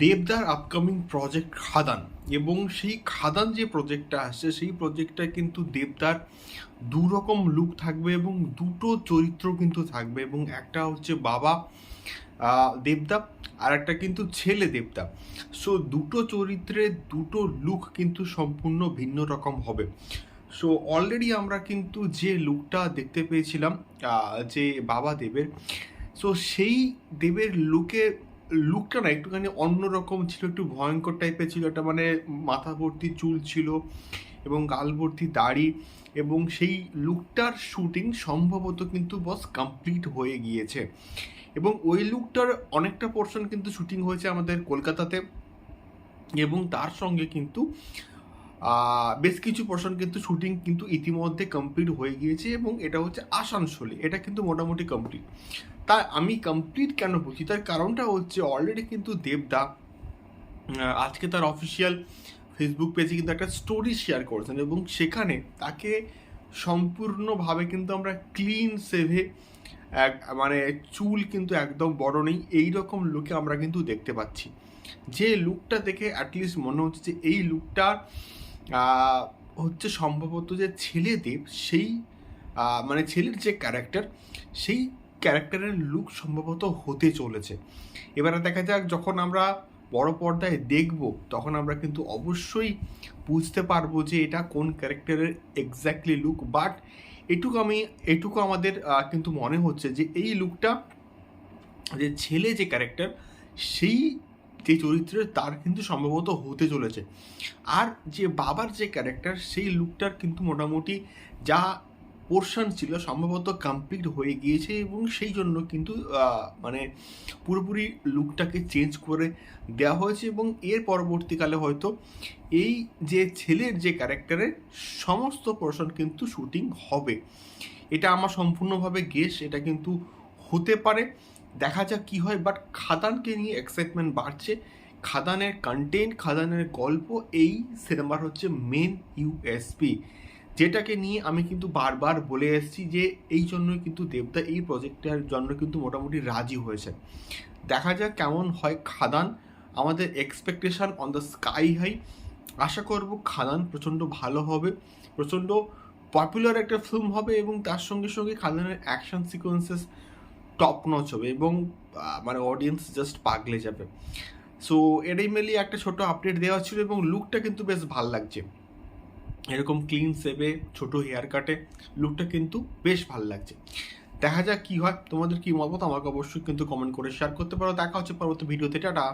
দেবদার upcoming project খাদান। এবং সেই খাদান যে প্রজেক্টটা আসছে, সেই প্রজেক্টটা কিন্তু দেবদার দু রকম লুক থাকবে এবং দুটো চরিত্র কিন্তু থাকবে এবং একটা হচ্ছে বাবা দেবদা আর একটা কিন্তু ছেলে দেবদা। সো দুটো চরিত্রে দুটো লুক কিন্তু সম্পূর্ণ ভিন্ন রকম হবে। সো অলরেডি আমরা কিন্তু যে লুকটা দেখতে পেয়েছিলাম যে বাবা দেবের সো সেই দেবের লুকে লুকটা না একটুখানি অন্যরকম ছিল, একটু ভয়ঙ্কর টাইপের ছিল। একটা মানে মাথা ভর্তি চুল ছিল এবং গাল ভর্তি দাড়ি এবং সেই লুকটার শুটিং সম্ভবত কিন্তু বস কমপ্লিট হয়ে গিয়েছে। এবং ওই লুকটার অনেকটা পোর্শন কিন্তু শুটিং হয়েছে আমাদের কলকাতাতে এবং তার সঙ্গে কিন্তু বেশ কিছু পোর্শন কিন্তু শুটিং কিন্তু ইতিমধ্যে কমপ্লিট হয়ে গিয়েছে এবং এটা হচ্ছে আসানসোলে। এটা কিন্তু মোটামুটি কমপ্লিট তাই আমি কমপ্লিট কেন বলছি? তার কারণটা হচ্ছে অলরেডি কিন্তু দেবদা আজকে তার অফিসিয়াল ফেসবুক পেজে কিন্তু একটা স্টোরি শেয়ার করেছেন এবং সেখানে তাকে সম্পূর্ণভাবে কিন্তু আমরা ক্লিন সেভে এক মানে চুল কিন্তু একদম বড় নেই এই রকম লুকে আমরা কিন্তু দেখতে পাচ্ছি। যে লুকটা দেখে অ্যাটলিস্ট মনে হচ্ছে যে এই লুকটা হচ্ছে সম্ভবত যে ছেলেদেব সেই মানে ছেলের যে ক্যারেক্টার সেই ক্যারেক্টারের লুক সম্ভবত হতে চলেছে। এবারে দেখা যাক যখন আমরা বড় পর্দায় দেখব, তখন আমরা কিন্তু অবশ্যই বুঝতে পারব যে এটা কোন ক্যারেক্টারের এক্স্যাক্টলি লুক বাট এটুকু আমি, এটুকু আমাদের কিন্তু মনে হচ্ছে যে এই লুকটা যে ছেলে যে ক্যারেক্টার সেই যে চরিত্রের তার কিন্তু সম্ভবত হতে চলেছে। আর যে বাবার যে ক্যারেক্টার সেই লুকটার কিন্তু মোটামুটি যা পোর্শন ছিল সম্ভবত কমপ্লিট হয়ে গিয়েছে এবং সেই জন্য কিন্তু মানে পুরোপুরি লুকটাকে চেঞ্জ করে দেওয়া হয়েছে এবং এর পরবর্তীকালে হয়তো এই যে ছেলের যে ক্যারেক্টারের সমস্ত পোর্শন কিন্তু শুটিং হবে। এটা আমার সম্পূর্ণভাবে গেস এটা কিন্তু হতে পারে। দেখা যাক কি হয় বাট খাদানকে নিয়ে এক্সাইটমেন্ট বাড়ছে। খাদানের কন্টেন্ট খাদানের গল্প, এই সিনেমার হচ্ছে মেন ইউএসপি যেটাকে নিয়ে আমি কিন্তু বারবার বলে এসেছি যে, এই জন্যই কিন্তু দেবদা, এই প্রজেক্টের জন্য কিন্তু মোটামুটি রাজি হয়েছে। দেখা যাক কেমন হয় খাদান। আমাদের expectation on the sky high আশা করব খাদান প্রচণ্ড ভালো হবে। প্রচণ্ড পপুলার একটা ফিল্ম হবে এবং তার সঙ্গে সঙ্গে খাদানের অ্যাকশন সিকোয়েন্সেস টপ নচ হবে এবং মানে অডিয়েন্স জাস্ট পাগলে যাবে। সো এটাই মেলি একটা ছোট আপডেট দেওয়া ছিল এবং লুকটা কিন্তু বেশ ভালো লাগছে। এরকম ক্লিন সেভে ছোট হেয়ার কাটে লুকটা কিন্তু বেশ ভালো লাগছে। দেখা যাক কী হয়, তোমাদের কী মতামত আমাকে অবশ্যই কিন্তু কমেন্ট করে শেয়ার করতে পারো। দেখা হচ্ছে পরবর্তী ভিডিওতে টাটা!